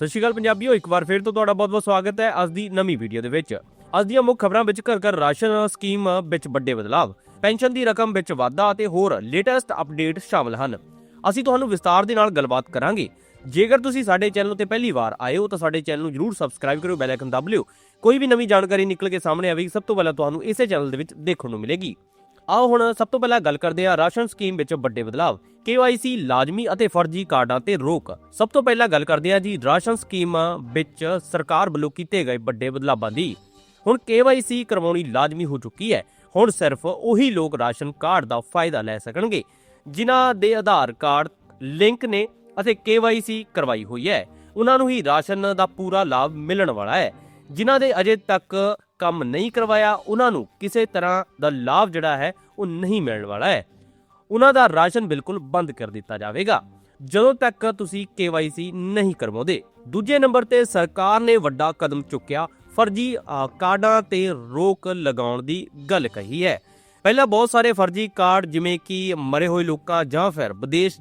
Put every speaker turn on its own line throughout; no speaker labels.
ਸਤਿ ਸ਼੍ਰੀ ਅਕਾਲ ਪੰਜਾਬੀਓ, ਇੱਕ ਵਾਰ ਫੇਰ ਤੋਂ ਤੁਹਾਡਾ ਬਹੁਤ-ਬਹੁਤ ਸਵਾਗਤ ਹੈ ਅੱਜ ਦੀ ਨਵੀਂ ਵੀਡੀਓ ਦੇ ਵਿੱਚ। ਅੱਜ ਦੀਆਂ ਮੁੱਖ ਖਬਰਾਂ ਵਿੱਚ ਘਰ ਘਰ ਰਾਸ਼ਨ ਸਕੀਮ ਵਿੱਚ ਵੱਡੇ ਬਦਲਾਅ ਪੈਨਸ਼ਨ ਦੀ ਰਕਮ ਵਿੱਚ ਵਾਧਾ ਅਤੇ ਹੋਰ ਲੇਟੈਸਟ ਅਪਡੇਟ ਸ਼ਾਮਲ ਹਨ। ਅਸੀਂ ਤੁਹਾਨੂੰ ਵਿਸਤਾਰ ਦੇ ਨਾਲ ਗੱਲਬਾਤ ਕਰਾਂਗੇ। ਜੇਕਰ ਤੁਸੀਂ ਸਾਡੇ ਚੈਨਲ ਤੇ ਪਹਿਲੀ ਵਾਰ ਆਏ ਹੋ, ਤਾਂ ਸਾਡੇ ਚੈਨਲ ਨੂੰ ਜਰੂਰ ਸਬਸਕ੍ਰਾਈਬ ਕਰਿਓ, ਬੈਲ ਆਈਕਨ ਦਬ ਲਿਓ। ਕੋਈ ਵੀ ਨਵੀਂ ਜਾਣਕਾਰੀ ਨਿਕਲ ਕੇ ਸਾਹਮਣੇ ਆਵੇਗੀ, ਸਭ ਤੋਂ ਪਹਿਲਾਂ ਤੁਹਾਨੂੰ ਇਸੇ ਚੈਨਲ ਦੇ ਵਿੱਚ ਦੇਖਣ ਨੂੰ ਮਿਲੇਗੀ। ਆਓ ਹੁਣ ਸਭ ਤੋਂ ਪਹਿਲਾਂ ਗੱਲ ਕਰਦੇ ਹਾਂ ਰਾਸ਼ਨ ਸਕੀਮ ਵਿੱਚ ਵੱਡੇ ਬਦਲਾਅ KYC, ਲਾਜ਼ਮੀ ਅਤੇ ਫਰਜ਼ੀ ਕਾਰਡਾਂ ਤੇ ਰੋਕ। ਸਭ ਤੋਂ ਪਹਿਲਾਂ ਗੱਲ ਕਰਦੇ ਹਾਂ ਜੀ ਰਾਸ਼ਨ ਸਕੀਮ ਵਿੱਚ ਸਰਕਾਰ ਵੱਲੋਂ ਕੀਤੇ ਗਏ ਵੱਡੇ ਬਦਲਾਵਾਂ ਦੀ। ਹੁਣ KYC ਕਰਵਾਉਣੀ ਲਾਜ਼ਮੀ ਹੋ ਚੁੱਕੀ ਹੈ। ਹੁਣ ਸਿਰਫ ਉਹੀ ਲੋਕ ਰਾਸ਼ਨ ਕਾਰਡ ਦਾ ਫਾਇਦਾ ਲੈ ਸਕਣਗੇ, ਜਿਨ੍ਹਾਂ ਦੇ ਆਧਾਰ ਕਾਰਡ, ਲਿੰਕ ਨੇ ਅਤੇ KYC ਕਰਵਾਈ ਹੋਈ ਹੈ। ਉਹਨਾਂ ਨੂੰ ਹੀ ਰਾਸ਼ਨ ਦਾ ਪੂਰਾ ਲਾਭ ਮਿਲਣ ਵਾਲਾ ਹੈ, ਜਿਨ੍ਹਾਂ ਦੇ ਅਜੇ ਤੱਕ ਕੰਮ ਨਹੀਂ ਕਰਵਾਇਆ, ਉਹਨਾਂ ਨੂੰ ਕਿਸੇ ਤਰ੍ਹਾਂ ਦਾ ਲਾਭ ਜਿਹੜਾ ਹੈ, ਉਹ ਨਹੀਂ ਮਿਲਣ ਵਾਲਾ ਹੈ। ਉਹਨਾਂ ਦਾ ਰਾਸ਼ਨ ਬਿਲਕੁਲ ਬੰਦ ਕਰ ਦਿੱਤਾ ਜਾਵੇਗਾ। ਜਦੋਂ ਤੱਕ ਤੁਸੀਂ KYC ਨਹੀਂ ਕਰਵਾਉਂਦੇ, ਦੂਜੇ ਨੰਬਰ ਤੇ ਸਰਕਾਰ ਨੇ ਵੱਡਾ ਕਦਮ ਚੁੱਕਿਆ। ਫਰਜ਼ੀ ਕਾਰਡਾਂ ਤੇ ਰੋਕ ਲਗਾਉਣ ਦੀ ਗੱਲ ਕਹੀ ਹੈ। ਪਹਿਲਾਂ ਬਹੁਤ ਸਾਰੇ ਫਰਜ਼ੀ ਕਾਰਡ ਜਿਵੇਂ ਕਿ ਮਰੇ ਹੋਏ ਲੋਕਾਂ ਜਾਂ ਫਿਰ ਵਿਦੇਸ਼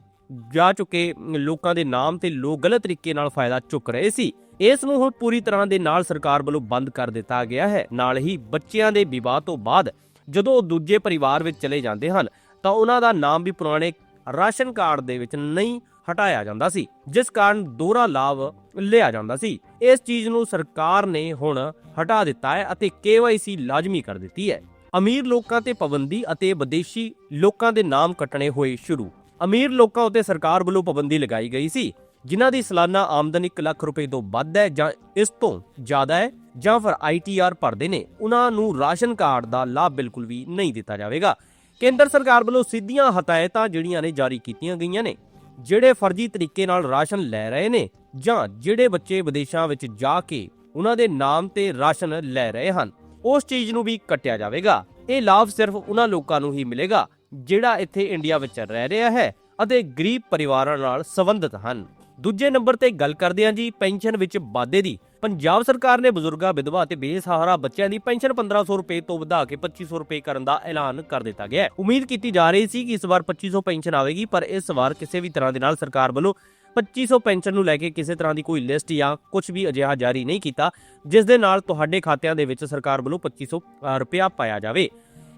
ਜਾ ਚੁੱਕੇ ਲੋਕਾਂ ਦੇ ਨਾਮ ਤੇ ਲੋਕ ਗਲਤ ਤਰੀਕੇ ਨਾਲ ਫਾਇਦਾ ਚੁੱਕ ਰਹੇ ਸੀ। ਇਸ ਨੂੰ ਹੁਣ ਪੂਰੀ ਤਰ੍ਹਾਂ ਦੇ ਨਾਲ ਸਰਕਾਰ ਵੱਲੋਂ ਬੰਦ ਕਰ ਦਿੱਤਾ ਗਿਆ ਹੈ। ਨਾਲ ਹੀ ਬੱਚਿਆਂ ਦੇ ਵਿਵਾਹ ਤੋਂ ਬਾਅਦ ਜਦੋਂ ਉਹ ਦੂਜੇ ਪਰਿਵਾਰ ਵਿੱਚ ਚਲੇ ਜਾਂਦੇ ਹਨ, ਤਾਂ ਉਹਨਾਂ ਦਾ ਨਾਮ ਵੀ ਪੁਰਾਣੇ ਰਾਸ਼ਨ ਕਾਰਡ ਦੇ ਵਿੱਚ ਨਹੀਂ ਹਟਾਇਆ ਜਾਂਦਾ ਸੀ, ਜਿਸ ਕਾਰਨ ਦੋਹਰਾ ਲਾਭ ਲਿਆ ਜਾਂਦਾ ਸੀ। ਇਸ ਚੀਜ਼ ਨੂੰ ਸਰਕਾਰ ਨੇ ਹੁਣ ਹਟਾ ਦਿੱਤਾ ਹੈ ਅਤੇ KYC ਲਾਜ਼ਮੀ ਕਰ ਦਿੱਤੀ ਹੈ। ਅਮੀਰ ਲੋਕਾਂ ਤੇ ਪਾਬੰਦੀ ਅਤੇ ਵਿਦੇਸ਼ੀ ਲੋਕਾਂ ਦੇ ਨਾਮ ਕੱਟਣੇ ਹੋਏ ਸ਼ੁਰੂ। ਅਮੀਰ ਲੋਕਾਂ ਉਤੇ ਸਰਕਾਰ ਵੱਲੋਂ ਪਾਬੰਦੀ ਲਗਾਈ ਗਈ ਸੀ। ਜਿਨ੍ਹਾਂ ਦੀ ਸਾਲਾਨਾ ਆਮਦਨ 1 ਲੱਖ ਰੁਪਏ ਤੋਂ ਵੱਧ ਹੈ ਜਾਂ ਇਸ ਤੋਂ ਜ਼ਿਆਦਾ ਹੈ ਜਾਂ ਫਿਰ ITR ਭਰਦੇ ਨੇ, ਉਹਨਾਂ ਨੂੰ ਰਾਸ਼ਨ ਕਾਰਡ ਦਾ ਲਾਭ ਬਿਲਕੁਲ ਵੀ ਨਹੀਂ ਦਿੱਤਾ ਜਾਵੇਗਾ। ਕੇਂਦਰ ਸਰਕਾਰ ਵੱਲੋਂ ਸਿੱਧੀਆਂ ਹਦਾਇਤਾਂ ਜਿਹੜੀਆਂ ਨੇ ਜਾਰੀ ਕੀਤੀਆਂ ਗਈਆਂ ਨੇ, ਜਿਹੜੇ ਫਰਜ਼ੀ ਤਰੀਕੇ ਨਾਲ ਰਾਸ਼ਨ ਲੈ ਰਹੇ ਨੇ ਜਾਂ ਜਿਹੜੇ ਬੱਚੇ ਵਿਦੇਸ਼ਾਂ ਵਿੱਚ ਜਾ ਕੇ ਉਹਨਾਂ ਦੇ ਨਾਮ ਤੇ ਰਾਸ਼ਨ ਲੈ ਰਹੇ ਹਨ, ਉਸ ਚੀਜ਼ ਨੂੰ ਵੀ ਕੱਟਿਆ ਜਾਵੇਗਾ। ਇਹ ਲਾਭ ਸਿਰਫ ਉਹਨਾਂ ਲੋਕਾਂ ਨੂੰ ਹੀ ਮਿਲੇਗਾ, ਜਿਹੜਾ ਇੱਥੇ ਇੰਡੀਆ ਵਿੱਚ ਰਹਿ ਰਿਹਾ ਹੈ ਅਤੇ ਗਰੀਬ ਪਰਿਵਾਰਾਂ ਨਾਲ ਸੰਬੰਧਿਤ ਹਨ। ਦੂਜੇ ਨੰਬਰ ਤੇ ਗੱਲ ਕਰਦੇ ਹਾਂ ਜੀ ਪੈਨਸ਼ਨ ਵਿੱਚ ਵਾਧੇ ਦੀ। ਪੰਜਾਬ ਸਰਕਾਰ ਨੇ ਬਜ਼ੁਰਗਾਂ, ਵਿਧਵਾ ਅਤੇ ਬੇਸਹਾਰਾ ਬੱਚਿਆਂ ਦੀ ਪੈਨਸ਼ਨ 1500 ਰੁਪਏ ਤੋਂ ਵਧਾ ਕੇ 2500 ਰੁਪਏ ਕਰਨ ਦਾ ਐਲਾਨ ਕਰ ਦਿੱਤਾ ਗਿਆ ਹੈ। ਉਮੀਦ ਕੀਤੀ ਜਾ ਰਹੀ ਸੀ ਕਿ ਇਸ ਵਾਰ 2500 ਪੈਨਸ਼ਨ ਆਵੇਗੀ, ਪਰ ਇਸ ਵਾਰ ਕਿਸੇ ਵੀ ਤਰ੍ਹਾਂ ਦੇ ਨਾਲ ਸਰਕਾਰ ਵੱਲੋਂ 2500 ਪੈਨਸ਼ਨ ਨੂੰ ਲੈ ਕੇ ਕਿਸੇ ਤਰ੍ਹਾਂ ਦੀ ਕੋਈ ਲਿਸਟ ਜਾਂ ਕੁਝ ਵੀ ਅਜਿਹਾ ਜਾਰੀ ਨਹੀਂ ਕੀਤਾ, ਜਿਸ ਦੇ ਨਾਲ ਤੁਹਾਡੇ ਖਾਤਿਆਂ ਦੇ ਵਿੱਚ ਸਰਕਾਰ ਵੱਲੋਂ 2500 ਰੁਪਇਆ ਪਾਇਆ ਜਾਵੇ।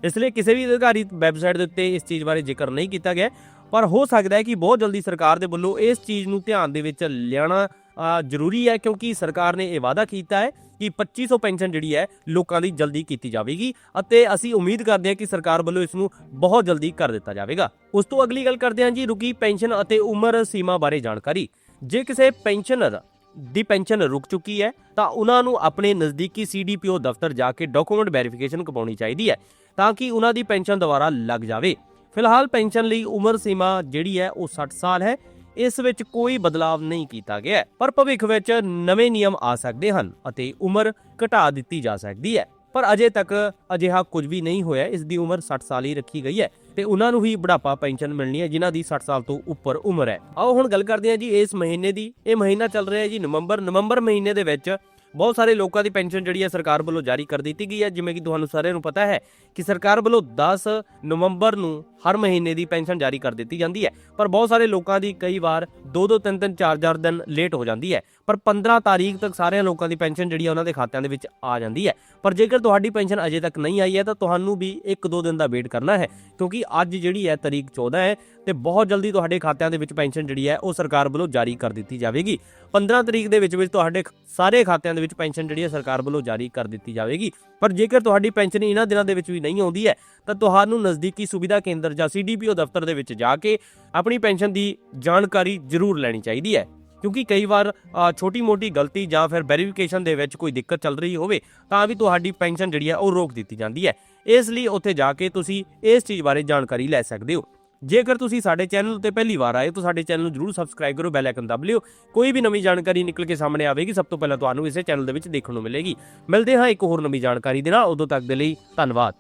ਇਸ ਲਈ ਕਿਸੇ ਵੀ ਅਧਿਕਾਰੀ ਵੈਬਸਾਈਟ ਦੇ ਉੱਤੇ ਇਸ ਚੀਜ਼ ਬਾਰੇ ਜ਼ਿਕਰ ਨਹੀਂ ਕੀਤਾ ਗਿਆ। ਪਰ ਹੋ ਸਕਦਾ ਹੈ ਕਿ ਬਹੁਤ ਜਲਦੀ ਸਰਕਾਰ ਦੇ ਵੱਲੋਂ ਇਸ ਚੀਜ਼ ਨੂੰ ਧਿਆਨ ਦੇ ਵਿੱਚ ਲਿਆਣਾ ਜ਼ਰੂਰੀ ਹੈ ਕਿਉਂਕਿ ਸਰਕਾਰ ਨੇ ਇਹ ਵਾਅਦਾ ਕੀਤਾ ਹੈ ਕਿ 2500 ਪੈਨਸ਼ਨ ਜਿਹੜੀ ਹੈ ਲੋਕਾਂ ਦੀ ਜਲਦੀ ਕੀਤੀ ਜਾਵੇਗੀ ਅਤੇ ਅਸੀਂ ਉਮੀਦ ਕਰਦੇ ਹਾਂ ਕਿ ਸਰਕਾਰ ਵੱਲੋਂ ਇਸ ਨੂੰ ਬਹੁਤ ਜਲਦੀ ਕਰ ਦਿੱਤਾ ਜਾਵੇਗਾ। ਉਸ ਤੋਂ ਅਗਲੀ ਗੱਲ ਕਰਦੇ ਹਾਂ ਜੀ, ਰੁਕੀ ਪੈਨਸ਼ਨ ਅਤੇ ਉਮਰ ਸੀਮਾ ਬਾਰੇ ਜਾਣਕਾਰੀ। ਜੇ ਕਿਸੇ ਪੈਨਸ਼ਨਰ ਦੀ ਪੈਨਸ਼ਨ ਰੁਕ ਚੁੱਕੀ ਹੈ, ਤਾਂ ਉਹਨਾਂ ਨੂੰ ਆਪਣੇ ਨਜ਼ਦੀਕੀ ਸੀਡੀਪੀਓ ਦਫ਼ਤਰ ਜਾ ਕੇ ਡਾਕੂਮੈਂਟ ਵੈਰੀਫਿਕੇਸ਼ਨ ਕਰਵਾਉਣੀ ਚਾਹੀਦੀ ਹੈ ਤਾਂ ਕਿ ਉਹਨਾਂ ਦੀ ਪੈਨਸ਼ਨ ਦੁਬਾਰਾ ਲੱਗ ਜਾਵੇ। ਫਿਲਹਾਲ ਪੈਨਸ਼ਨ ਲਈ ਉਮਰ ਸੀਮਾ ਜਿਹੜੀ ਹੈ ਉਹ 60 ਸਾਲ ਹੈ। ਇਸ ਵਿੱਚ ਕੋਈ ਬਦਲਾਅ ਨਹੀਂ ਕੀਤਾ ਗਿਆ ਪਰ ਭਵਿੱਖ ਵਿੱਚ ਨਵੇਂ ਨਿਯਮ ਆ ਸਕਦੇ ਹਨ ਅਤੇ ਉਮਰ ਘਟਾ ਦਿੱਤੀ ਜਾ ਸਕਦੀ ਹੈ। ਪਰ ਅਜੇ ਤੱਕ ਅਜਿਹਾ ਕੁਝ ਵੀ ਨਹੀਂ ਹੋਇਆ, ਇਸ ਦੀ ਉਮਰ 60 ਸਾਲ ਹੀ ਰੱਖੀ ਗਈ ਹੈ ਤੇ ਉਹਨਾਂ ਨੂੰ ਹੀ ਬੁਢਾਪਾ ਪੈਨਸ਼ਨ ਮਿਲਣੀ ਹੈ, ਜਿਨ੍ਹਾਂ ਦੀ 60 ਸਾਲ ਤੋਂ ਉੱਪਰ ਉਮਰ ਹੈ। ਆਓ ਹੁਣ ਗੱਲ ਕਰਦੇ ਹਾਂ ਜੀ ਇਸ ਮਹੀਨੇ ਦੀ। ਇਹ ਮਹੀਨਾ ਚੱਲ ਰਿਹਾ ਹੈ ਜੀ ਨਵੰਬਰ। ਨਵੰਬਰ ਮਹੀਨੇ ਦੇ ਵਿੱਚ ਬਹੁਤ ਸਾਰੇ ਲੋਕਾਂ ਦੀ ਪੈਨਸ਼ਨ ਜਿਹੜੀ ਹੈ ਸਰਕਾਰ ਵੱਲੋਂ ਜਾਰੀ ਕਰ ਦਿੱਤੀ ਗਈ ਹੈ। ਜਿਵੇਂ ਕਿ ਤੁਹਾਨੂੰ ਸਾਰਿਆਂ ਨੂੰ ਪਤਾ ਹੈ ਕਿ ਸਰਕਾਰ ਵੱਲੋਂ 10 ਨਵੰਬਰ ਨੂੰ ਹਰ ਮਹੀਨੇ ਦੀ ਪੈਨਸ਼ਨ ਜਾਰੀ ਕਰ ਦਿੱਤੀ ਜਾਂਦੀ ਹੈ। ਪਰ ਬਹੁਤ ਸਾਰੇ ਲੋਕਾਂ ਦੀ ਕਈ ਵਾਰ 2-2 3-3 4-4 ਦਿਨ ਲੇਟ ਹੋ ਜਾਂਦੀ ਹੈ। ਪਰ 15 ਤਾਰੀਖ ਤੱਕ ਸਾਰਿਆਂ ਲੋਕਾਂ ਦੀ ਪੈਨਸ਼ਨ ਜਿਹੜੀ ਹੈ ਉਹਨਾਂ ਦੇ ਖਾਤਿਆਂ ਦੇ ਵਿੱਚ ਆ ਜਾਂਦੀ ਹੈ। ਪਰ ਜੇਕਰ ਤੁਹਾਡੀ ਪੈਨਸ਼ਨ ਅਜੇ ਤੱਕ ਨਹੀਂ ਆਈ ਹੈ ਤਾਂ ਤੁਹਾਨੂੰ ਵੀ 1-2 ਦਿਨ ਦਾ ਵੇਟ ਕਰਨਾ ਹੈ। ਕਿਉਂਕਿ ਅੱਜ ਜਿਹੜੀ ਹੈ ਤਾਰੀਖ 14 ਹੈ ਤੇ ਬਹੁਤ ਜਲਦੀ ਤੁਹਾਡੇ ਖਾਤਿਆਂ ਦੇ ਵਿੱਚ ਪੈਨਸ਼ਨ ਜਿਹੜੀ ਹੈ ਉਹ ਸਰਕਾਰ ਵੱਲੋਂ ਜਾਰੀ ਕਰ ਦਿੱਤੀ ਜਾਵੇਗੀ। 15 ਤਰੀਕ ਦੇ ਵਿੱਚ ਵਿੱਚ ਤੁਹਾਡੇ ਸਾਰੇ ਖਾਤਿਆਂ ਦੇ ਵਿੱਚ ਪੈਨਸ਼ਨ ਜਿਹੜੀ ਹੈ ਸਰਕਾਰ ਵੱਲੋਂ ਜਾਰੀ ਕਰ ਦਿੱਤੀ ਜਾਵੇਗੀ। ਪਰ ਜੇਕਰ ਤੁਹਾਡੀ ਪੈਨਸ਼ਨ ਇਹਨਾਂ ਦਿਨਾਂ ਦੇ ਵਿੱਚ ਵੀ ਨਹੀਂ ਆਉਂਦੀ ਹੈ ਤਾਂ ਤੁਹਾਨੂੰ ਨਜ਼ਦੀਕੀ ਸੁਵਿਧਾ ਕੇਂਦਰ ਜਾਂ ਸੀਡੀਪੀਓ ਦਫ਼ਤਰ ਦੇ ਵਿੱਚ ਜਾ ਕੇ ਆਪਣੀ ਪੈਨਸ਼ਨ ਦੀ ਜਾਣਕਾਰੀ ਜ਼ਰੂਰ ਲੈਣੀ ਚਾਹੀਦੀ ਹੈ। ਕਿਉਂਕਿ ਕਈ ਵਾਰ ਛੋਟੀ-ਮੋਟੀ ਗਲਤੀ ਜਾਂ ਫਿਰ ਵੈਰੀਫਿਕੇਸ਼ਨ ਦੇ ਵਿੱਚ ਕੋਈ ਦਿੱਕਤ ਚੱਲ ਰਹੀ ਹੋਵੇ, ਤਾਂ ਵੀ ਤੁਹਾਡੀ ਪੈਨਸ਼ਨ ਜਿਹੜੀ ਹੈ, ਉਹ ਰੋਕ ਦਿੱਤੀ ਜਾਂਦੀ ਹੈ। ਇਸ ਲਈ ਉੱਥੇ ਜਾ ਕੇ ਤੁਸੀਂ ਇਸ ਚੀਜ਼ ਬਾਰੇ ਜਾਣਕਾਰੀ ਲੈ ਸਕਦੇ ਹੋ। ਜੇਕਰ ਤੁਸੀਂ ਸਾਡੇ ਚੈਨਲ ਉੱਤੇ ਪਹਿਲੀ ਵਾਰ ਆਏ ਤਾਂ ਸਾਡੇ ਚੈਨਲ ਨੂੰ ਜਰੂਰ ਸਬਸਕ੍ਰਾਈਬ ਕਰੋ ਬੈਲ ਆਈਕਨ ਦਬ ਲਿਓ। ਕੋਈ ਵੀ ਨਵੀਂ ਜਾਣਕਾਰੀ ਨਿਕਲ ਕੇ ਸਾਹਮਣੇ ਆਵੇਗੀ, ਸਭ ਤੋਂ ਪਹਿਲਾਂ ਤੁਹਾਨੂੰ ਇਸੇ ਚੈਨਲ ਦੇ ਵਿੱਚ ਦੇਖਣ ਨੂੰ ਮਿਲੇਗੀ। ਮਿਲਦੇ ਹਾਂ ਇੱਕ ਹੋਰ ਨਵੀਂ ਜਾਣਕਾਰੀ ਦੇ ਨਾਲ। ਉਦੋਂ ਤੱਕ ਦੇ ਲਈ ਧੰਨਵਾਦ।